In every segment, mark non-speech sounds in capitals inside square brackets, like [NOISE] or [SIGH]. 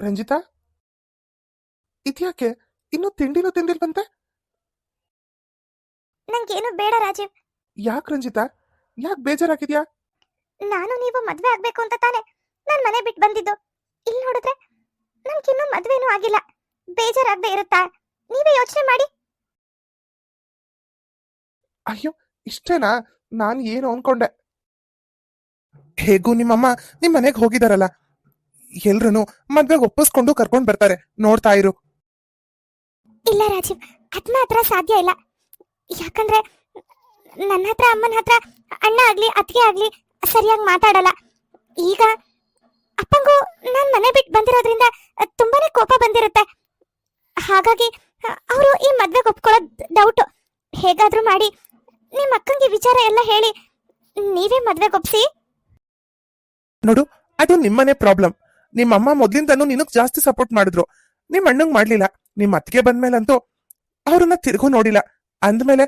ರಂಜಿತಾ? ಇದ್ಯಾಕೆ? ಇನ್ನು ತಿಂಡಿನೂ ತಿಂದಿಲ್ವಂತೆ? ನಂಗೇನು ಬೇಡ ರಾಜೀವ್. ಯಾಕೆ ರಂಜಿತಾ? ಯಾಕೆ ಬೇಜಾರಾಗಿದ್ಯಾ? ನಾನು ನೀವು ಮದ್ವೆ ಆಗ್ಬೇಕು ಅಂತ ತಾನೆ ನಾನ್ ಮನೆ ಬಿಟ್ಟು ಬಂದಿದ್ದು. ಇಲ್ಲಿ ನೋಡಿದ್ರೆ ನಮ್ಗಿನ್ನೂ ಮದ್ವೆನೂ ಆಗಿಲ್ಲ. ಬೇಜಾರಾಗದೆ ಇರುತ್ತಾ? ನೀವೇ ಯೋಚನೆ ಮಾಡಿ. ಅಯ್ಯೋ ಇಷ್ಟೇನಾ? ನಾನು ಏನು ಅನ್ಕೊಂಡೆ. ಹೇಗೂ ನಿಮ್ಮಮ್ಮ ನಿಮ್ಮ ಮನೆಗೆ ಹೋಗಿದಾರಲ್ಲ? ಎಲ್ರು ಮದ್ವೆಗೆ ಒಪ್ಪಿಸ್ಕೊಂಡು ಕರ್ಕೊಂಡ್ ಬರ್ತಾರೆ. ನೋಡ್ತಾ ಇರು. ಇಲ್ಲ ರಾಜೀವ್ ಅದ್ ಮಾತ್ರ ಸಾಧ್ಯ ಇಲ್ಲ. ಯಾಕಂದ್ರೆ ನನ್ನ ಹತ್ರ ಅಮ್ಮನ ಹತ್ರ ಅಣ್ಣ ಆಗ್ಲಿ ಅತ್ತಿಗೆ ಆಗ್ಲಿ ಸರಿಯಾಗಿ ಮಾತಾಡಲ್ಲ. ಈಗ ಅಪ್ಪಂಗೂ ನಾನ್ ಮನೆ ಬಿಟ್ಟು ಬಂದಿರೋದ್ರಿಂದ ತುಂಬಾನೇ ಕೋಪ ಬಂದಿರುತ್ತೆ. ಹಾಗಾಗಿ ಅವರು ಈ ಮದ್ವೆಗೆ ಒಪ್ಕೊಳ್ಳೋದ್ ಡೌಟ್ ಹೇಗಾದ್ರೂ ಮಾಡಿ ನಿಮ್ಮ ಅಕ್ಕಂಗೆ ವಿಚಾರ ಎಲ್ಲ ಹೇಳಿ ನೀವೇ ಮದ್ವೆಗೆ ಒಪ್ಸಿ? ನೋಡು ಅದು ನಿಮ್ಮನೆ ಪ್ರಾಬ್ಲಮ್ ನಿಮ್ಮಮ್ಮ ಮೊದ್ಲಿಂದನೂ ನಿನಗ್ ಜಾಸ್ತಿ ಸಪೋರ್ಟ್ ಮಾಡಿದ್ರು. ನಿಮ್ ಅಣ್ಣಂಗ್ ಮಾಡ್ಲಿಲ್ಲ. ನಿಮ್ ಅತ್ತಿಗೆ ಬಂದ್ಮೇಲಂತೂ ಅವ್ರನ್ನ ತಿರ್ಗೂ ನೋಡಿಲ್ಲ. ಅಂದ್ಮೇಲೆ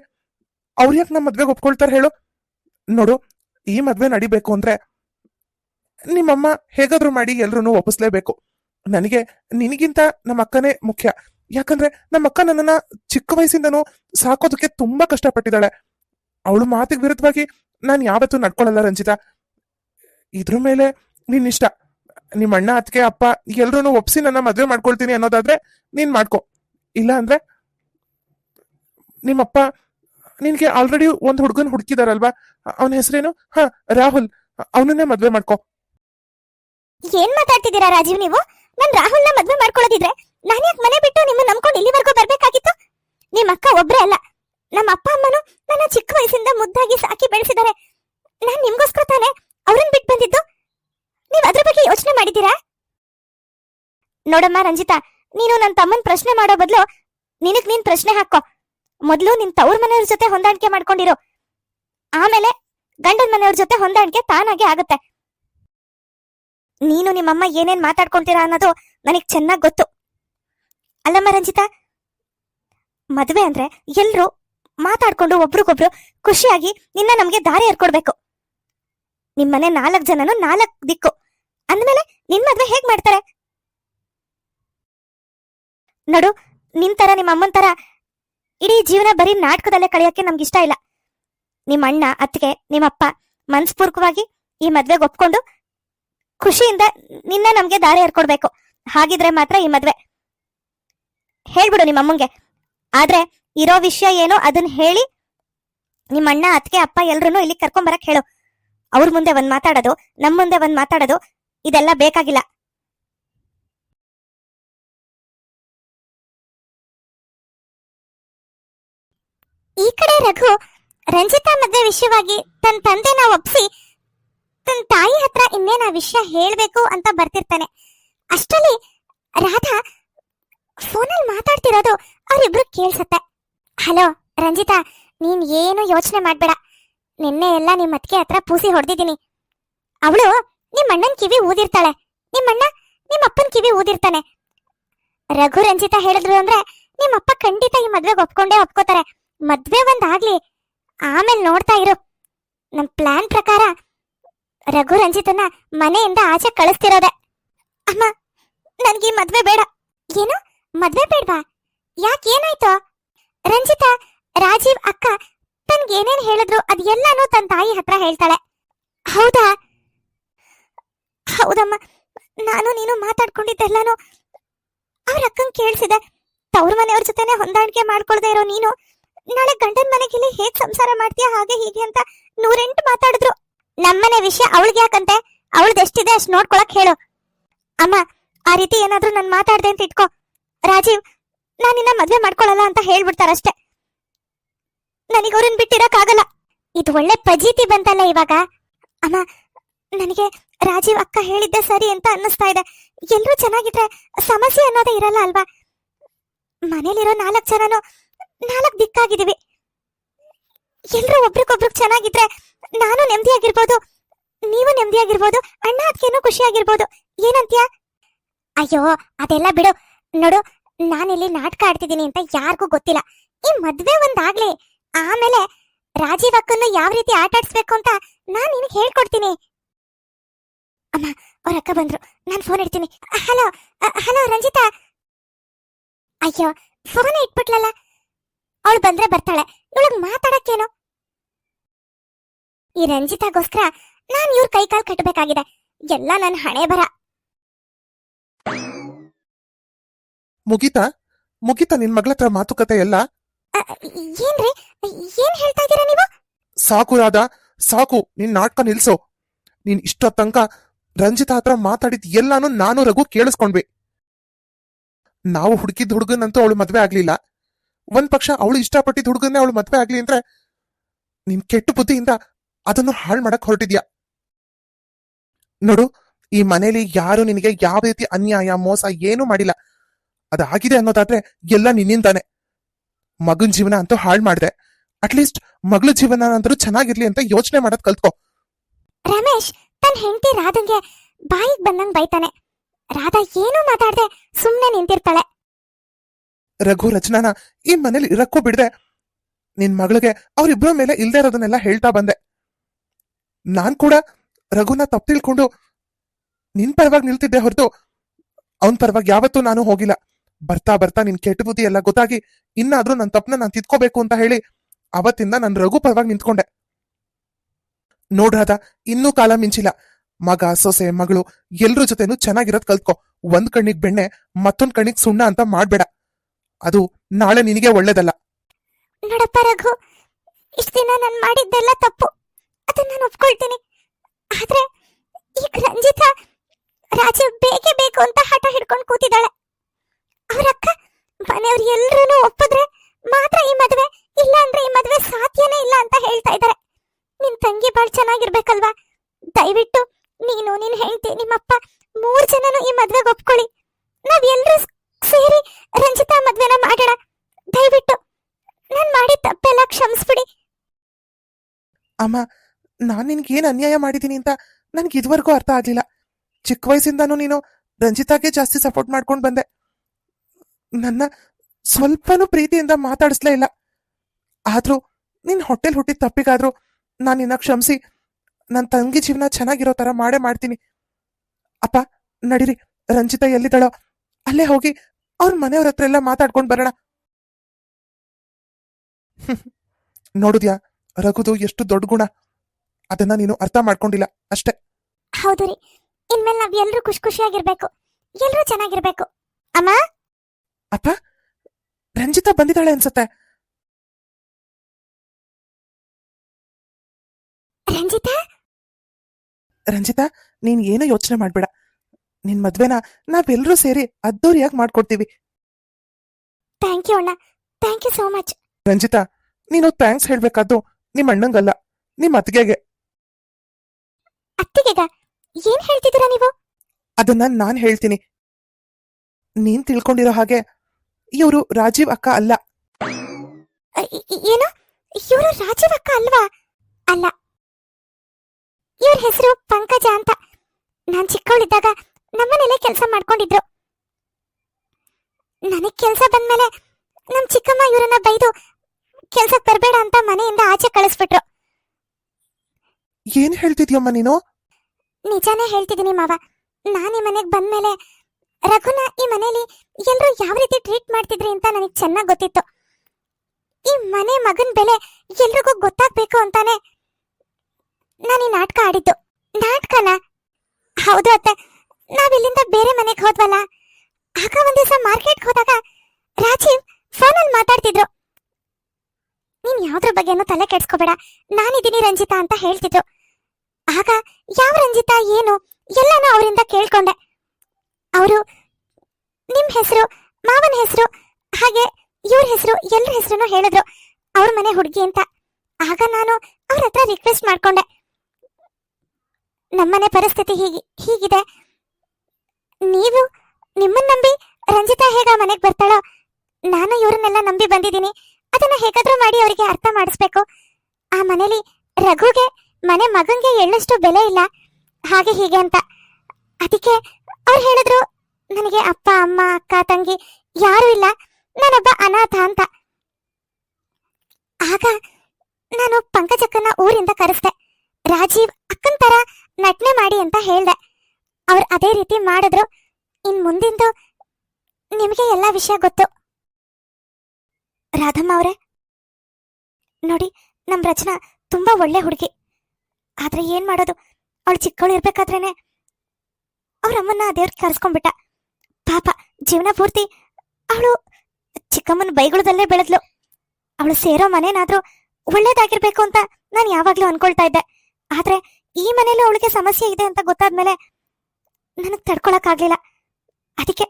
ಅವ್ರ ಯಾಕೆ ನಮ್ಮ ಮದ್ವೆಗೆ ಒಪ್ಕೊಳ್ತಾರೆ ಹೇಳು? ನೋಡು, ಈ ಮದ್ವೆ ನಡಿಬೇಕು ಅಂದ್ರೆ ನಿಮ್ಮಮ್ಮ ಹೇಗಾದ್ರೂ ಮಾಡಿ ಎಲ್ರು ಒಪ್ಪಿಸ್ಲೇಬೇಕು. ನನಗೆ ನಿನಗಿಂತ ನಮ್ಮ ಅಕ್ಕನೇ ಮುಖ್ಯ. ಯಾಕಂದ್ರೆ ನಮ್ಮ ಅಕ್ಕ ನನ್ನನ್ನ ಚಿಕ್ಕ ವಯಸ್ಸಿಂದನೂ ಸಾಕೋದಕ್ಕೆ ತುಂಬಾ ಕಷ್ಟಪಟ್ಟಿದ್ದಾಳೆ. ಅವಳು ಮಾತಿಗೆ ವಿರುದ್ಧವಾಗಿ ನಾನು ಯಾವತ್ತೂ ನಡ್ಕೊಳಲ್ಲ ರಂಜಿತಾ. ಇದ್ರ ಮೇಲೆ ನಿನ್ನಿಷ್ಟ. ನಿಮ್ಮ ಅಣ್ಣ, ಅತ್ತಿಗೆ, ಅಪ್ಪ ಎಲ್ರು ಒಪ್ಸಿ ನನ್ನ ಮದ್ವೆ ಮಾಡ್ಕೊಳ್ತೀನಿ ಅನ್ನೋದಾದ್ರೆ ನೀನ್ ಮಾಡ್ಕೊ. ಇಲ್ಲ ಅಂದ್ರೆ ನಿಮ್ಮಪ್ಪ ನಿನ್ಗೆ ಆಲ್ರೆಡಿ ಒಂದ್ ಹುಡುಗನ್ ಹುಡುಕಿದಾರಲ್ವಾ? ಅವನ ಹೆಸರೇನು? ಹಾ, ರಾಹುಲ್. ಅವನನ್ನೇ ಮದ್ವೆ ಮಾಡ್ಕೊ. ಏನ್ ಮಾತಾಡ್ತಿದ್ದೀರಾ ರಾಜೀವ್ ನೀವು? ನನ್ ರಾಹುಲ್ನ ಮದ್ವೆ ಮಾಡ್ಕೊಳ್ಳೋದಿದ್ರೆ ನಾನು ಯಾಕೆ ಮನೆ ಬಿಟ್ಟು ನಿಮ್ಮ ನಂಬ್ಕೊಂಡು ಇಲ್ಲಿವರೆಗೂ ಬರ್ಬೇಕಾಗಿತ್ತು? ನಿಮ್ ಅಕ್ಕ ಒಬ್ರೇ ಅಲ್ಲ. ನಮ್ಮ ಅಪ್ಪ, ಅಮ್ಮನು ನನ್ನ ಚಿಕ್ಕ ವಯಸ್ಸಿಂದ ಮುದ್ದಾಗಿ ಸಾಕಿ ಬೆಳೆಸಿದ್ದಾರೆ. ನಾನ್ ನಿಮ್ಗೋಸ್ಕರ ತಾನೆ ಅವ್ರನ್ನ ಬಿಟ್ಟು ಬಂದಿದ್ದು? ನೀವ್ ಅದ್ರ ಬಗ್ಗೆ ಯೋಚನೆ ಮಾಡಿದ್ದೀರಾ? ನೋಡಮ್ಮ ರಂಜಿತಾ, ನೀನು ನನ್ನ ತಮ್ಮನ್ ಪ್ರಶ್ನೆ ಮಾಡೋ ಬದಲು ನಿನಗ್ ನೀನ್ ಪ್ರಶ್ನೆ ಹಾಕೋ. ಮೊದ್ಲು ನಿನ್ ತವ್ರ ಮನೆಯವ್ರ ಜೊತೆ ಹೊಂದಾಣಿಕೆ ಮಾಡ್ಕೊಂಡಿರು. ಆಮೇಲೆ ಗಂಡನ ಮನೆಯವ್ರ ಜೊತೆ ಹೊಂದಾಣಿಕೆ ತಾನಾಗೆ ಆಗುತ್ತೆ. ನೀನು ನಿಮ್ಮಮ್ಮ ಏನೇನ್ ಮಾತಾಡ್ಕೊಂತೀರಾ ಅನ್ನೋದು ನನಗ್ ಚೆನ್ನಾಗ್ ಗೊತ್ತು. ಅಲ್ಲಮ್ಮ ರಂಜಿತಾ, ಮದ್ವೆ ಅಂದ್ರೆ ಎಲ್ರು ಮಾತಾಡ್ಕೊಂಡು ಒಬ್ರಿಗೊಬ್ರು ಖುಷಿಯಾಗಿ ನಿನ್ನ ನಮ್ಗೆ ದಾರಿ ಹರ್ಕೊಡ್ಬೇಕು ನಿಮ್ಮನೆ ನಾಲ್ಕ್ ಜನನು ನಾಲ್ಕ್ ದಿಕ್ಕು. ಅಂದ್ಮೇಲೆ ನಿನ್ ಮದ್ವೆ ಹೇಗ್ ಮಾಡ್ತಾರೆ ನೋಡು, ನಿನ್ ತರ ನಿಮ್ಮ ಅಮ್ಮನ್ ತರ ಇಡೀ ಜೀವನ ಬರೀ ನಾಟಕದಲ್ಲೇ ಕಳೆಯಕ್ಕೆ ನಮ್ಗೆ ಇಷ್ಟ ಇಲ್ಲ. ನಿಮ್ಮ ಅಣ್ಣ, ಅತ್ತಿಗೆ ನಿಮ್ಮಪ್ಪ ಮನಸ್ಪೂರ್ವಕವಾಗಿ ಈ ಮದ್ವೆಗೆ ಒಪ್ಕೊಂಡು ಖುಷಿಯಿಂದ ನಿನ್ನ ನಮ್ಗೆ ದಾರಿ ಹೇರ್ಕೊಡ್ಬೇಕು ಹಾಗಿದ್ರೆ ಮಾತ್ರ ಈ ಮದ್ವೆ. ಹೇಳ್ಬಿಡು ನಿಮ್ಮ ಅಮ್ಮಂಗೆ. ಆದ್ರೆ ಇರೋ ವಿಷಯ ಏನೋ ಅದನ್ನ ಹೇಳಿ ನಿಮ್ಮ ಅಣ್ಣ, ಅತ್ತಿಗೆ, ಅಪ್ಪ ಎಲ್ರು ಇಲ್ಲಿ ಕರ್ಕೊಂಬರಕ್ ಹೇಳು. ಅವ್ರ ಮುಂದೆ ಒಂದ್ ಮಾತಾಡೋದು, ನಮ್ ಮುಂದೆ ಒಂದ್ ಮಾತಾಡೋದು ಇದೆಲ್ಲ ಬೇಕಾಗಿಲ್ಲ. ಈ ಕಡೆ ರಘು, ರಂಜಿತಾ ಮದ್ವೆ ವಿಷಯವಾಗಿ ತನ್ನ ತಂದೆನ ಒಪ್ಸಿ ತನ್ನ ತಾಯಿ ಹತ್ರ ಇನ್ನೇನ ವಿಷಯ ಹೇಳ್ಬೇಕು ಅಂತ ಬರ್ತಿರ್ತಾನೆ. ಅಷ್ಟರಲ್ಲಿ ರಾಧಾ ಫೋನಲ್ಲಿ ಮಾತಾಡ್ತಿರೋದು ಅವರಿಬ್ರು ಕೇಳ್ಸತ್ತೆ. ಹಲೋ, ರಂಜಿತಾ, ನೀನ್ ಏನು ಯೋಚನೆ ಮಾಡ್ಬೇಡ. ನಿನ್ನೆ ಎಲ್ಲ ನಿಮ್ಮ ಅತ್ತಿಗೆ ಹತ್ರ ಪೂಸಿ ಹೊಡೆದಿದ್ದೀನಿ. ಅವಳು ನಿಮ್ಮ ಅಣ್ಣನ್ ಕಿವಿ ಊದಿರ್ತಾಳೆ. ನಿಮ್ಮಣ್ಣ ನಿಮ್ಮ ಅಪ್ಪನ್ ಕಿವಿ ಊದಿರ್ತಾನೆ. ರಘು ರಂಜಿತಾ ಹೇಳಿದ್ರು ಅಂದ್ರೆ ನಿಮ್ಮಪ್ಪ ಖಂಡಿತ ಈ ಮದ್ವೆಗೆ ಒಪ್ಕೊಂಡೇ ಒಪ್ಕೋತಾರೆ. ಮದ್ವೆ ಒಂದಾಗ್ಲಿ ಆಮೇಲೆ ನೋಡ್ತಾ ಇರು. ನಮ್ ಪ್ಲಾನ್ ಪ್ರಕಾರ ರಘು ರಂಜಿತನ ಮನೆಯಿಂದ ಆಚೆ ಕಳಿಸ್ತಿರೋದೆ. ಅಮ್ಮ, ನನ್ಗೆ ಈ ಮದ್ವೆ ಬೇಡ. ಏನು? ಮದ್ವೆ ಬೇಡ್ವಾ? ಯಾಕೆ ಏನಾಯ್ತು? ರಂಜಿತಾ, ರಾಜೀವ್ ಅಕ್ಕ ತನ್ಗೆ ಏನೇನ್ ಹೇಳಿದ್ರು ಅದ್ ಎಲ್ಲಾನು ತನ್ನ ತಾಯಿ ಹತ್ರ ಹೇಳ್ತಾಳೆ. ಹೌದಾ? ಹೌದಮ್ಮ. ನಾನು ನೀನು ಮಾತಾಡ್ಕೊಂಡಿದ್ದೆಲ್ಲಾನು ಅವ್ರ ಅಕ್ಕಂಗೆ ಕೇಳಿಸಿದೆ. ತವ್ರ ಮನೆಯವ್ರ ಜೊತೆನೆ ಹೊಂದಾಣಿಕೆ ಮಾಡ್ಕೊಳ್ದೆ ಇರೋ ನೀನು. ನಾಳೆ ಗಂಡನ್ ಮನೆಗೆ ಇಲ್ಲಿ ಹೇಗ್ ಸಂಸಾರ ಮಾಡ್ತೀಯ, ಹಾಗೆ ಹೀಗೆ ಅಂತ ನೂರೆಂಟು ಮಾತಾಡಿದ್ರು. ನಮ್ಮನೆ ವಿಷಯ ಅವಳಿಗೆ ಯಾಕಂತೆ? ಅವಳ್ದು ಎಷ್ಟಿದೆ ಅಷ್ಟ್ ನೋಡ್ಕೊಳಕ್ ಹೇಳು. ಅಮ್ಮ, ಆ ರೀತಿ ಏನಾದ್ರೂ ನಾನು ಮಾತಾಡ್ದೆ ಅಂತ ಇಟ್ಕೋ. ರಾಜೀವ್, ನಾನ್ ನಿನ್ನ ಮದ್ವೆ ಮಾಡ್ಕೊಳಲ್ಲ ಅಂತ ಹೇಳ್ಬಿಡ್ತಾರಷ್ಟೇ. ನನಗೆ ಅವ್ರನ್ನ ಬಿಟ್ಟಿರಕ್ಕಾಗಲ್ಲ ಇದು ಒಳ್ಳೆ ಪಜೀತಿ ಬಂತಲ್ಲ ಇವಾಗ. ಅಮ್ಮ, ನನಗೆ ರಾಜೀವ್ ಅಕ್ಕ ಹೇಳಿದ್ದೆ ಸರಿ ಅಂತ ಅನ್ನಿಸ್ತಾ ಇದೆ. ಎಲ್ಲರೂ ಚೆನ್ನಾಗಿದ್ರೆ ಸಮಸ್ಯೆ ಅನ್ನೋದೇ ಇರಲ್ಲ ಅಲ್ವಾ? ಮನೇಲಿರೋ ನಾಲ್ಕು ಜನನು ನಾಲ್ಕು ದಿಕ್ಕಾಗಿದ್ದೀವಿ. ಎಲ್ಲರೂ ಒಬ್ರಿಗೊಬ್ರಿಗೆ ಚೆನ್ನಾಗಿದ್ರೆ ನಾನು ನೆಮ್ಮದಿಯಾಗಿರ್ಬೋದು ನೀವು ನೆಮ್ಮದಿಯಾಗಿರ್ಬೋದು ಅಣ್ಣ ಖುಷಿ ಖುಷಿಯಾಗಿರ್ಬೋದು. ಏನಂತೀಯ? ಅಯ್ಯೋ, ಅದೆಲ್ಲ ಬಿಡು. ನೋಡು, ನಾನಿಲ್ಲಿ ನಾಟಕ ಆಡ್ತಿದ್ದೀನಿ ಅಂತ ಯಾರಿಗೂ ಗೊತ್ತಿಲ್ಲ. ಈ ಮದ್ವೆ ಒಂದಾಗ್ಲಿ. ಆಮೇಲೆ ರಾಜೀವ್ ಅಕ್ಕನ್ನು ಯಾವ ರೀತಿ ಆಟಾಡ್ಸ್ಬೇಕು ಅಂತ ನಾನು ನಿನಗೆ ಹೇಳ್ಕೊಡ್ತೀನಿ. ಅಮ್ಮ ಅವ್ರ ಅಕ್ಕ ಬಂದ್ರು. ನಾನು ಫೋನ್ ಇಡ್ತೀನಿ ಹಲೋ ಹಲೋ ರಂಜಿತಾ. ಅಯ್ಯೋ ಫೋನ್ ಇಟ್ಬಿಟ್ಲಲ್ಲ. ಅವಳು ಬಂದ್ರೆ ಬರ್ತಾಳೆ. ಇವಳಗ್ ಮಾತಾಡಕ್ಕೇನು? ಈ ರಂಜಿತಾಗೋಸ್ಕರ ನಾನ್ ಇವ್ರ ಕೈ ಕಾಲ್ ಕಟ್ಟಬೇಕಾಗಿದೆ ಎಲ್ಲ ನನ್ನ ಹಣೆ ಬರ. ಮುಗಿತಾ? ಮುಗಿತಾ ನಿನ್ ಮಗಳ ಹತ್ರ ಮಾತುಕತೆ ಎಲ್ಲ? ಏನ್ರಿ? ಏನ್ ಹೇಳ್ತಾ ಇದ್ದೀರಾ ನೀವು? ಸಾಕು ರಾಧಾ ಸಾಕು. ನಿನ್ ನಾಟಕ ನಿಲ್ಸು. ನೀನ್ ಇಷ್ಟೋ ತನಕ ರಂಜಿತಾ ಹತ್ರ ಮಾತಾಡಿದ್ ಎಲ್ಲಾನು ನಾನು ರಘು ಕೇಳಿಸ್ಕೊಂಡ್ವಿ. ನಾವು ಹುಡುಕಿದ ಹುಡುಗನಂತೂ ಅವಳು ಮದ್ವೆ ಆಗ್ಲಿಲ್ಲ. ಒಂದ್ ಪಕ್ಷ ಅವಳು ಇಷ್ಟಪಟ್ಟಿದ್ ಹುಡುಗನ್ನೇ ಅವಳು ಮದ್ವೆ ಆಗ್ಲಿ ಅಂದ್ರೆ ನಿನ್ ಕೆಟ್ಟ ಬುದ್ಧಿಯಿಂದ ಅದನ್ನು ಹಾಳು ಮಾಡಕ್ ಹೊರಟಿದ್ಯಾ? ನೋಡು, ಈ ಮನೇಲಿ ಯಾರು ನಿನಗೆ ಯಾವ ರೀತಿ ಅನ್ಯಾಯ, ಮೋಸ ಏನೂ ಮಾಡಿಲ್ಲ. ಅದಾಗಿದೆ ಅನ್ನೋದಾದ್ರೆ ಎಲ್ಲ ನಿನ್ನಿಂದಾನೆ. ಮಗನ್ ಜೀವನ ಅಂತೂ ಹಾಳು ಮಾಡಿದೆ. ಅಟ್ಲೀಸ್ಟ್ ಮಗಳ ಜೀವನ ಅಂದ್ರೂ ಚೆನ್ನಾಗಿರ್ಲಿ ಅಂತ ಯೋಚನೆ ಮಾಡೋದ್ ಕಲ್ತ್ಕೋ. ರಮೇಶ್ ತನ್ನ ಹೆಂಡತಿ ರಾಧಂಗೆ ಬಾಯಿಗೆ ಬಂದಂಗ್ ಬೈತಾನೆ. ರಾಧಾ ಏನೂ ಮಾತಾಡದೆ ಸುಮ್ಮನೆ ನಿಂತಿರ್ತಾಳೆ. ರಘು ರಚನಾನ ಈ ಮನೇಲಿ ಇರಕ್ಕೂ ಬಿಡ್ದೆ. ನಿನ್ ಮಗಳಿಗೆ ಅವ್ರಿಬ್ರ ಮೇಲೆ ಇಲ್ದೇ ಇರೋದನ್ನೆಲ್ಲ ಹೇಳ್ತಾ ಬಂದೆ. ನಾನ್ ಕೂಡ ರಘುನ ತಪ್ಪು ತಿಳ್ಕೊಂಡು ನಿನ್ ಪರವಾಗಿ ನಿಲ್ತಿದ್ದೆ ಹೊರತು ಅವನ್ ಪರವಾಗಿ ಯಾವತ್ತೂ ನಾನು ಹೋಗಿಲ್ಲ. ಬರ್ತಾ ಬರ್ತಾ ನಿನ್ ಕೆಟ್ಟ ಬುದ್ಧಿ ಎಲ್ಲ ಗೊತ್ತಾಗಿ ಇನ್ನಾದ್ರೂ ನನ್ನ ತಪ್ಪನ ನಾನ್ ತಿದ್ಕೋಬೇಕು ಅಂತ ಹೇಳಿ ಅವತ್ತಿಂದ ನನ್ ರಘು ಪರವಾಗಿ ನಿಂತ್ಕೊಂಡೆ. ನೋಡ್ರಾದ, ಇನ್ನೂ ಕಾಲ ಮಿಂಚಿಲ್ಲ. ಮಗ, ಸೊಸೆ, ಮಗಳು, ಎಲ್ರ ಜೊತೆನೂ ಚೆನ್ನಾಗಿರೋದ್ ಕಲ್ತ್ಕೊ. ಒಂದ್ ಕಣ್ಣಿಗ್ ಬೆಣ್ಣೆ, ಮತ್ತೊಂದ್ ಕಣ್ಣಿಗ್ ಸುಣ್ಣ ಅಂತ ಮಾಡ್ಬೇಡ. ಅದು ನಾಳೆ ನಿನಗೆ ಒಳ್ಳೇದಲ್ಲ. ನೋಡಪ್ಪ ರಘು, ಇಷ್ಟ ದಿನ ನಾನು ಮಾಡಿದ್ದೆಲ್ಲ ತಪ್ಪು. ಅದನ್ನ ನಾನು ಒಪ್ಕೊಳ್ತೀನಿ. ಆದ್ರೆ ಈಗ ರಂಜಿತಾ ರಾಜೀವ್ ಬೇಕೇ ಬೇಕು ಅಂತ ಹಠ ಹಿಡ್ಕೊಂಡು ಕೂತಿದ್ದಾಳೆ. ಅವ್ರ ಅಕ್ಕ ಮನೆಯವ್ರು ಎಲ್ರೂ ಒಪ್ಪಿದ್ರೆ ಮಾತ್ರ ಈ ಮದುವೆ ಇಲ್ಲ ಅಂದ್ರೆ ಈ ಮದ್ವೆ ಸಾಧ್ಯನೇ ಇಲ್ಲ ಅಂತ ಹೇಳ್ತಾ ಇದ್ದಾರೆ. ನಿನ್ ತಂಗಿ ಬಾಳ್ ಚೆನ್ನಾಗಿರ್ಬೇಕಲ್ವಾ? ದಯವಿಟ್ಟು ನೀನು, ನಿನ್ ಹೆಂಡತಿ, ನಿಮ್ಮಪ್ಪ ಮೂರ್ ಜನನು ಈ ಮದ್ವೆಗೆ ಒಪ್ಕೊಳ್ಳಿ. ನಾವೆಲ್ಲರೂ ಸೇರಿ ರಂಜಿತಾ ಮದ್ವೆನ ಮಾಡೋಣ. ದಯವಿಟ್ಟು ನಾನ್ ಮಾಡಿದ ತಪ್ಪೆಲ್ಲ ಕ್ಷಮಿಸ್ಬಿಡಿ. ಅಮ್ಮ, ನಾನು ನಿನ್ಗೆ ಏನ್ ಅನ್ಯಾಯ ಮಾಡಿದೀನಿ ಅಂತ ನನ್ಗೆ ಇದುವರೆಗೂ ಅರ್ಥ ಆಗಲಿಲ್ಲ. ಚಿಕ್ಕ ವಯಸ್ಸಿಂದಾನು ನೀನು ರಂಜಿತಾಗೆ ಜಾಸ್ತಿ ಸಪೋರ್ಟ್ ಮಾಡ್ಕೊಂಡು ಬಂದೆ. ನನ್ನ ಸ್ವಲ್ಪನೂ ಪ್ರೀತಿಯಿಂದ ಮಾತಾಡಿಸ್ಲೇ ಇಲ್ಲ. ಆದ್ರೂ ನಿನ್ ಹೊಟ್ಟೆಲ್ ಹುಟ್ಟಿದ ತಪ್ಪಿಗಾದ್ರೂ ನಾನ್ ನಿನ್ನ ಕ್ಷಮಿಸಿ ನನ್ನ ತಂಗಿ ಜೀವನ ಚೆನ್ನಾಗಿರೋ ತರ ಮಾಡೇ ಮಾಡ್ತೀನಿ. ಅಪ್ಪ ನಡಿರಿ. ರಂಜಿತಾ ಎಲ್ಲಿದ್ದಾಳೋ? ಅಲ್ಲೇ ಹೋಗಿ ಅವ್ರ ಮನೆಯವ್ರ ಹತ್ರ ಎಲ್ಲ ಮಾತಾಡ್ಕೊಂಡು ಬರೋಣ. [LAUGHS] ನೋಡುದ್ಯಾ ರಘುದು ಎಷ್ಟು ದೊಡ್ಡ ಗುಣ. ಅದನ್ನ ನೀನು ಅರ್ಥ ಮಾಡ್ಕೊಂಡಿಲ್ಲ ಅಷ್ಟೇ. ಹೌದು ರೀ. ಇನ್ಮೇಲೆ ನಾವ್ ಎಲ್ರೂ ಖುಷಿ ಖುಷಿಯಾಗಿರ್ಬೇಕು. ಎಲ್ರೂ ಚೆನ್ನಾಗಿರ್ಬೇಕು. ಅಮ್ಮ? ಅಪ್ಪ ರಂಜಿತಾ ಬಂದಿದ್ದಾಳೆ ಅನ್ಸತ್ತೆ. ರಂಜಿತಾ? ರಂಜಿತಾ ನೀನ್ ಏನೋ ಯೋಚನೆ ಮಾಡ್ಬೇಡ. ನಿನ್ ಮದ್ವೆನ ನಾವೆಲ್ಲರೂ ಸೇರಿ ಅದ್ದೂರಿಯಾಗಿ ಮಾಡ್ಕೊಡ್ತೀವಿ. ಥ್ಯಾಂಕ್ ಯು ಅಣ್ಣ. Thank you so much Ranjitha ನೀನು ಥ್ಯಾಂಕ್ಸ್ ಹೇಳ್ಬೇಕಾದ್ದು ನಿಮ್ ಅಣ್ಣಂಗಲ್ಲ ನಿಮ್ ಅತ್ತಿಗೆಗೆ. ಅತ್ತಿಗೆಗ? ಏನ್ ಹೇಳ್ತಿದ್ದೀರಾ ನೀವು? ಅದನ್ನ ನಾನ್ ಹೇಳ್ತೀನಿ. ನೀನ್ ತಿಳ್ಕೊಂಡಿರೋ ಹಾಗೆ ಇವರು ರಾಜೀವ್ ಅಕ್ಕ ಅಲ್ಲ. ಅ, ಇ- ಇ- ಏನು? ಇವರು ರಾಜೀವ್ ಅಕ್ಕ ಅಲ್ವಾ? ಅಲ್ಲ ಇವ್ರ ಹೆಸರು ಪಂಕಜ ಅಂತ. ನಾನ್ ಚಿಕ್ಕವಳಿದ್ದಾಗ ನಮ್ಮನೇಲೆ ಕೆಲಸ ಮಾಡ್ಕೊಂಡಿದ್ರು. ನನಗ್ ಕೆಲಸ ಬಂದ್ಮೇಲೆ ನಮ್ ಚಿಕ್ಕಮ್ಮ ಇವರನ್ನ ಬೈದು ಕೆಲ್ಸಕ್ ಬರ್ಬೇಡ ಅಂತ ಮನೆಯಿಂದ ಆಚೆ ಕಳಿಸ್ಬಿಟ್ರು. ಏನ್ ಹೇಳ್ತಿದ್ಯಮ್ಮ ನೀನು? ನಿಜಾನೇ ಹೇಳ್ತಿದ್ದೀನಿ ಮಾವ. ನಾನ್ ಈ ಮನೆಗ್ ಬಂದ್ಮೇಲೆ ರಘುನ ಈ ಮನೇಲಿ ಎಲ್ರು ಯಾವ ರೀತಿ ಟ್ರೀಟ್ ಮಾಡ್ತಿದ್ರಿ ಅಂತ ನನಗ್ ಚೆನ್ನಾಗ್ ಗೊತ್ತಿತ್ತು. ಈ ಮನೆ ಮಗನ್ ಬೆಲೆ ಎಲ್ರಿಗೂ ಗೊತ್ತಾಗ್ಬೇಕು ಅಂತಾನೆ ನಾನು ಈ ನಾಟಕ ಆಡಿದ್ದು. ನಾಟಕನ? ಹೌದು ಅತ್ತೆ. ನಾವಿಲ್ಲಿಂದ ಬೇರೆ ಮನೆಗೆ ಹೋದ್ವಲ್ಲ? ಆಗ ಒಂದ್ ದಿವಸ ಮಾರ್ಕೆಟ್ಗೆ ಹೋದಾಗ ರಾಜೀವ್ ಅಲ್ಲಿ ಮಾತಾಡ್ತಿದ್ರು. ನೀನ್ ಯಾವ್ದ್ರ ಬಗ್ಗೆನೂ ತಲೆ ಕೆಡ್ಸ್ಕೋಬೇಡ. ನಾನಿದ್ದೀನಿ ರಂಜಿತಾ ಅಂತ ಹೇಳ್ತಿದ್ರು. ಆಗ ಯಾವ ರಂಜಿತಾ, ಏನು, ಎಲ್ಲಾನು ಅವರಿಂದ ಕೇಳ್ಕೊಂಡೆ. ಅವರು ನಿಮ್ ಹೆಸರು, ಮಾವನ ಹೆಸರು, ಹಾಗೆ ಇವ್ರ ಹೆಸರು, ಎಲ್ರ ಹೆಸರು ಹೇಳಿದ್ರು. ಅವ್ರ ಮನೆ ಹುಡುಗಿ ಅಂತ. ಆಗ ನಾನು ಅವ್ರ ಹತ್ರ ರಿಕ್ವೆಸ್ಟ್ ಮಾಡ್ಕೊಂಡೆ. ನಮ್ಮನೆ ಪರಿಸ್ಥಿತಿ ಹೀಗೆ, ಹೀಗಿದೆ. ನೀವು ನಿಮ್ಮನ್ನ ನಂಬಿ ರಂಜಿತಾ ಹೇಗ ಮನೆಗೆ ಬರ್ತಾಳೋ? ನಾನು ಇವ್ರನ್ನೆಲ್ಲ ನಂಬಿ ಬಂದಿದ್ದೀನಿ. ಅದನ್ನ ಹೇಗಾದ್ರೂ ಮಾಡಿ ಅವರಿಗೆ ಅರ್ಥ ಮಾಡಿಸ್ಬೇಕು. ಆ ಮನೇಲಿ ರಘುಗೆ, ಮನೆ ಮಗಂಗೆ ಎಳ್ಳಷ್ಟು ಬೆಲೆ ಇಲ್ಲ. ಹಾಗೆ ಹೀಗೆ ಅಂತ. ಅದಕ್ಕೆ ಅವ್ರು ಹೇಳಿದ್ರು, ನನಗೆ ಅಪ್ಪ, ಅಮ್ಮ, ಅಕ್ಕ, ತಂಗಿ ಯಾರು ಇಲ್ಲ. ನಾನೊಬ್ಬ ಅನಾಥ ಅಂತ. ಆಗ ನಾನು ಪಂಕಜಕ್ಕನ ಊರಿಂದ ಕರೆಸ್ದೆ. ರಾಜೀವ್ ಅಕ್ಕನ್ ತರ ನಟನೆ ಮಾಡಿ ಅಂತ ಹೇಳ್ದೆ. ಅವ್ರು ಅದೇ ರೀತಿ ಮಾಡಿದ್ರು. ಇನ್ ಮುಂದಿಂದು ನಿಮಗೆ ಎಲ್ಲ ವಿಷಯ ಗೊತ್ತು. ರಾಧಮ್ಮ ಅವರೇ, ನೋಡಿ ನಮ್ಮ ರಚನಾ ತುಂಬಾ ಒಳ್ಳೆ ಹುಡುಗಿ. ಆದ್ರೆ ಏನ್ ಮಾಡೋದು? ಅವಳು ಚಿಕ್ಕವಳು ಇರ್ಬೇಕಾದ್ರೇನೆ ಅವ್ರ ಅಮ್ಮನ್ನ ದೇವ್ರ ಕರ್ಸ್ಕೊಂಡ್ಬಿಟ್ಟ. ಪಾಪ ಜೀವನ ಪೂರ್ತಿ ಅವಳು ಚಿಕ್ಕಮ್ಮನ ಬೈಗುಳದಲ್ಲೇ ಬೆಳೆದ್ಲು. ಅವಳು ಸೇರೋ ಮನೇನಾದ್ರೂ ಒಳ್ಳೇದಾಗಿರ್ಬೇಕು ಅಂತ ನಾನು ಯಾವಾಗ್ಲೂ ಅನ್ಕೊಳ್ತಾ ಇದ್ದೆ. ಆದ್ರೆ ಈ ಮನೇಲಿ ಅವಳಿಗೆ ಸಮಸ್ಯೆ ಇದೆ ಅಂತ ಗೊತ್ತಾದ್ಮೇಲೆ ನನಗ್ ತಡ್ಕೊಳಕ್ಕಾಗ್ಲಿಲ್ಲ ಅದಕ್ಕೆ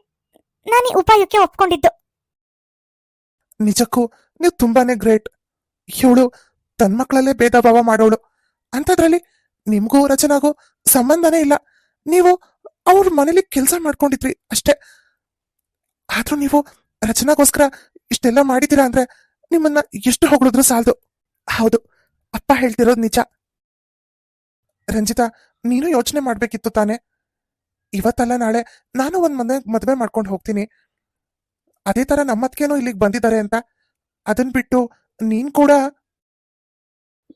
ನಾನು ಈ ಉಪಾಯಕ್ಕೆ ಒಪ್ಕೊಂಡಿದ್ದು. ನಿಜಕ್ಕೂ ನೀವು ತುಂಬಾನೇ ಗ್ರೇಟ್. ಇವಳು ತನ್ ಮಕ್ಕಳಲ್ಲೇ ಭೇದ ಭಾವ ಮಾಡೋಳು. ಅಂಥದ್ರಲ್ಲಿ ನಿಮ್ಗೂ ರಚನಾಗೂ ಸಂಬಂಧನೇ ಇಲ್ಲ. ನೀವು ಅವ್ರ ಮನೇಲಿ ಕೆಲಸ ಮಾಡ್ಕೊಂಡಿದ್ರಿ ಅಷ್ಟೇ. ಆದ್ರೂ ನೀವು ರಚನಾಗೋಸ್ಕರ ಇಷ್ಟೆಲ್ಲ ಮಾಡಿದೀರಾ ಅಂದ್ರೆ ನಿಮ್ಮನ್ನ ಎಷ್ಟು ಹೊಗಳಿದ್ರು ಸಾಲದು. ಹೌದು, ಅಪ್ಪ ಹೇಳ್ತಿರೋದು ನಿಜ. ರಂಜಿತಾ ನೀನು ಯೋಚನೆ ಮಾಡ್ಬೇಕಿತ್ತು ತಾನೆ? ಇವತ್ತಲ್ಲ ನಾಳೆ ನಾನು ಒಂದ್ ಮನೆ ಮದ್ವೆ ಮಾಡ್ಕೊಂಡು ಹೋಗ್ತೀನಿ. ಅದೇ ತರ ನಮ್ಮತ್ಕೇನೋ ಇಲ್ಲಿಗೆ ಬಂದಿದ್ದಾರೆ ಅಂತ. ಅದನ್ ಬಿಟ್ಟು ನೀನ್ ಕೂಡ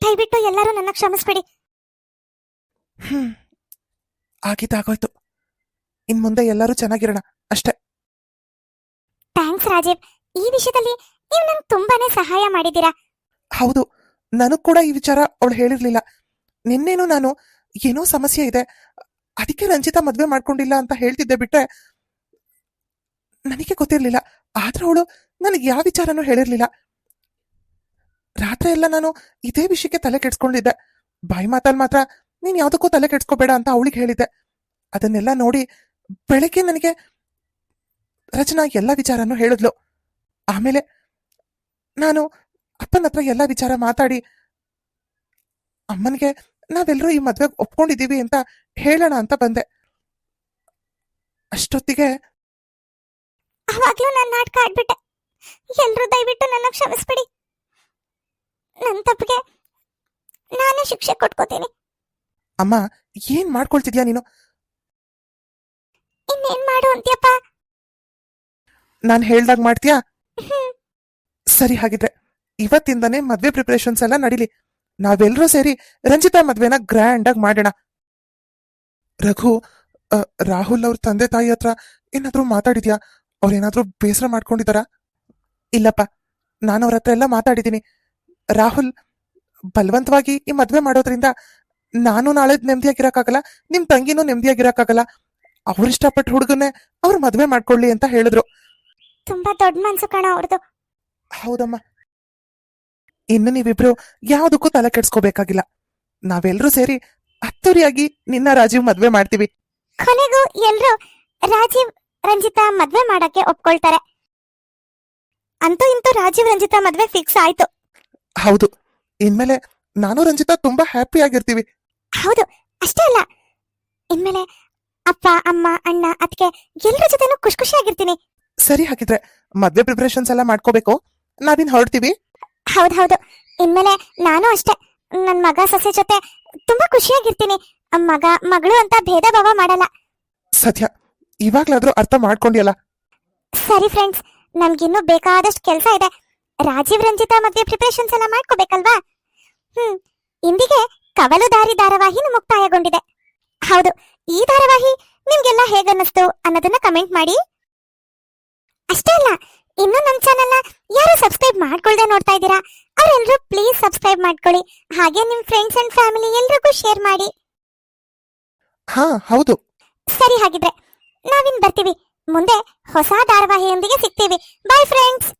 ದಯವಿಟ್ಟು ಎಲ್ಲರೂ ನನ್ನ ಕ್ಷಮಿಸ್ಬಿಡಿ. ಹ್ಮ್. ಆಗಿದ್ದಾಗೋಯ್ತು ಇನ್ ಮುಂದೆ ಎಲ್ಲರೂ ಚೆನ್ನಾಗಿರೋಣ ಅಷ್ಟೇ. ಥ್ಯಾಂಕ್ಸ್ ರಾಜೀವ್. ಈ ವಿಷಯದಲ್ಲಿ ನೀವು ನಂಗೆ ತುಂಬಾನೇ ಸಹಾಯ ಮಾಡಿದ್ದೀರಾ. ಹೌದು ನನಗ್ ಕೂಡ ಈ ವಿಚಾರ ಅವಳು ಹೇಳಿರ್ಲಿಲ್ಲ. ನಿನ್ನೇನು ನಾನು ಏನೋ ಸಮಸ್ಯೆ ಇದೆ, ಅದಕ್ಕೆ ರಂಜಿತಾ ಮದ್ವೆ ಮಾಡ್ಕೊಂಡಿಲ್ಲ ಅಂತ ಹೇಳ್ತಿದ್ದೆ ಬಿಟ್ರೆ ನನಗೆ ಗೊತ್ತಿರ್ಲಿಲ್ಲ. ಆದ್ರೆ ಅವಳು ನನಗೆ ಯಾವ ವಿಚಾರನೂ ಹೇಳಿರ್ಲಿಲ್ಲ. ರಾತ್ರಿ ಎಲ್ಲ ನಾನು ಇದೇ ವಿಷಯಕ್ಕೆ ತಲೆ ಕೆಡ್ಸ್ಕೊಂಡಿದ್ದೆ. ಬಾಯಿ ಮಾತಲ್ಲಿ ಮಾತ್ರ ನೀನ್ ಯಾವ್ದಕ್ಕೂ ತಲೆ ಕೆಡ್ಸ್ಕೋಬೇಡ ಅಂತ ಅವಳಿಗೆ ಹೇಳಿದ್ದೆ. ಅದನ್ನೆಲ್ಲ ನೋಡಿ ಬೆಳಗ್ಗೆ ನನಗೆ ರಚನಾ ಎಲ್ಲ ವಿಚಾರನೂ ಹೇಳಿದ್ಲು. ಆಮೇಲೆ ನಾನು ಅಪ್ಪನ ಹತ್ರ ಎಲ್ಲ ವಿಚಾರ ಮಾತಾಡಿ ಅಮ್ಮನಿಗೆ ನಾವೆಲ್ಲರೂ ಈ ಮದ್ವೆ ಒಪ್ಕೊಂಡಿದ್ದೀವಿ ಅಂತ ಹೇಳೋಣ ಅಂತ ಬಂದೆ. ಅಷ್ಟೊತ್ತಿಗೆ ಅವಾಗ್ಲೂ ನಾನು ನಾಟಕ ಆಡ್ಬಿಟ್ಟೆ. ಎಲ್ರೂ ದಯವಿಟ್ಟು ನನ್ನ ಕ್ಷಮಿಸ್ಬಿಡಿ. ನನ್ನ ತಪ್ಪಿಗೆ ನಾನೇ ಶಿಕ್ಷೆ ಕೊಟ್ಕೋತೀನಿ. ಅಮ್ಮ ಏನ್ ಮಾಡ್ಕೊಳ್ತಿದ್ಯಾ ನೀನು? ಇನ್ನೇನ್ ಮಾಡು ಅಂತ್ಯಪ್ಪ. ನಾನ್ ಹೇಳ್ದಾಗ ಮಾಡ್ತೀಯಾ? ಸರಿ ಹಾಗಿದ್ರೆ ಇವತ್ತಿಂದನೇ ಮದ್ವೆ ಪ್ರಿಪರೇಷನ್ಸ್ ಎಲ್ಲ ನಡೀಲಿ. ನಾವೆಲ್ಲರೂ ಸೇರಿ ರಂಜಿತಾ ಮದ್ವೆನ ಗ್ರ್ಯಾಂಡ್ ಆಗಿ ಮಾಡೋಣ. ರಘು ರಾಹುಲ್ ಅವ್ರ ತಂದೆ ತಾಯಿ ಹತ್ರ ಏನಾದ್ರೂ ಮಾತಾಡಿದ್ಯಾ? ಅವ್ರೇನಾದ್ರೂ ಬೇಸರ ಮಾಡ್ಕೊಂಡಿದಾರ ಇಲ್ಲಪ್ಪ ನಾನು ಅವ್ರ ಹತ್ರ ಎಲ್ಲ ಮಾತಾಡಿದ್ದೀನಿ. ರಾಹುಲ್ ಬಲವಂತವಾಗಿ ಈ ಮದ್ವೆ ಮಾಡೋದ್ರಿಂದ ನಾನು ನಾಳೆ ನೆಮ್ಮದಿಯಾಗಿರಕ್ಕಾಗಲ್ಲ ನಿಮ್ ತಂಗಿನೂ ನೆಮ್ಮದಿಯಾಗಿರಕ್ಕಾಗಲ್ಲ ಅವ್ರ ಇಷ್ಟಪಟ್ಟ ಹುಡುಗನ್ನೇ ಅವ್ರು ಮದ್ವೆ ಮಾಡ್ಕೊಳ್ಳಿ ಅಂತ ಹೇಳಿದ್ರು. ತುಂಬಾ ದೊಡ್ಡ ಮನ್ಸು ಕಣ ಅವ್ರದ್ದು ಹೌದಮ್ಮ. ಇನ್ನು ನೀವಿಬ್ರು ಯಾವ್ದಕ್ಕೂ ತಲೆ ಕೆಡ್ಸ್ಕೋಬೇಕಾಗಿಲ್ಲ. ನಾವೆಲ್ಲರೂ ಸೇರಿ ಅತ್ತರಿಯಾಗಿ ನಿನ್ನ ರಾಜೀವ್ ಮದ್ವೆ ಮಾಡ್ತೀವಿ. ಕೊನೆಗೂ ಎಲ್ರು ರಾಜೀವ್ ರಂಜಿತಾ ಮದ್ವೆ ಮಾಡಕ್ಕೆ ಒಪ್ಕೊಳ್ತಾರೆ. ಅಂತೂ ಇಂತೂ ರಾಜೀವ್ ರಂಜಿತಾ ಮದ್ವೆ ಫಿಕ್ಸ್ ಆಯ್ತು. ಹೌದು. ಇನ್ಮೇಲೆ ನಾನು ರಂಜಿತಾ ತುಂಬಾ ಹ್ಯಾಪಿ ಆಗಿರ್ತೀವಿ. ಹೌದು. ಅಷ್ಟೇ ಅಲ್ಲ. ಇನ್ಮೇಲೆ ಅಪ್ಪ ಅಮ್ಮ ಅಣ್ಣ ಅದಕ್ಕೆ ಎಲ್ಲರ ಜೊತೆನೂ ಖುಷಿ ಖುಷಿಯಾಗಿರ್ತೀನಿ ಸರಿ ಹಾಗಿದ್ರೆ ಮದ್ವೆ ಪ್ರಿಪರೇಷನ್ಸ್ ಎಲ್ಲ ಮಾಡ್ಕೋಬೇಕು. ನಾವಿನ್ ಹೊರಡ್ತೀವಿ. ಹೌದ್ ಹೌದು. ಇನ್ಮೇಲೆ ನಾನು ಅಷ್ಟೇ. ನನ್ ಮಗ ಸೊಸೆ ಜೊತೆ ತುಂಬಾ ಖುಷಿಯಾಗಿರ್ತೀನಿ. ಮಗ ಮಗಳು ಅಂತ ಭೇದ ಭಾವ ಮಾಡಲ್ಲ. ಸತ್ಯ ಇವಾಗ್ಲಾದ್ರೂ ಅರ್ಥ ಮಾಡ್ಕೊಂಡಿಯಲ್ಲ? ಸರಿ ಫ್ರೆಂಡ್ಸ್ ನಮ್ಗಿನ್ನೂ ಬೇಕಾದಷ್ಟು ಕೆಲಸ ಇದೆ. ರಾಜೀವ್ ರಂಜಿತಾ ಮತ್ತೆ ಪ್ರಿಪರೇಷನ್ಸ್ ಎಲ್ಲ ಮಾಡ್ಕೋಬೇಕಲ್ವಾ? ಹ್ಮ್ ಇಂದಿಗೆ ಕವಲು ದಾರಿ ಧಾರಾವಾಹಿನ ಮುಕ್ತಾಯಗೊಂಡಿದೆ. ಹೌದು ಈ ಧಾರಾವಾಹಿ ನಿಮ್ಗೆಲ್ಲ ಹೇಗನ್ನಿಸ್ತು ಅನ್ನೋದನ್ನ ಕಮೆಂಟ್ ಮಾಡಿ. ಅಷ್ಟೇ ಅಲ್ಲ ಇನ್ನು ನಮ್ ಚಾನೆಲ್ನ ಯಾರು ಸಬ್ಸ್ಕ್ರೈಬ್ ಮಾಡ್ಕೊಳ್ದೆ ನೋಡ್ತಾ ಇದ್ದೀರಾ ಅವರೆಲ್ಲರೂ ಪ್ಲೀಸ್ ಸಬ್ಸ್ಕ್ರೈಬ್ ಮಾಡ್ಕೊಳ್ಳಿ. ಹಾಗೆ ನಿಮ್ಮ ಫ್ರೆಂಡ್ಸ್ ಅಂಡ್ ಫ್ಯಾಮಿಲಿ ಎಲ್ರಿಗೂ ಶೇರ್ ಮಾಡಿ. ಹಾ ಹೌದು. ಸರಿ ಹಾಗಿದ್ರೆ ನಾವಿನ್ ಬರ್ತೀವಿ. ಮುಂದೆ ಹೊಸ ಧಾರಾವಾಹಿಯೊಂದಿಗೆ ಸಿಗ್ತೀವಿ. Bye friends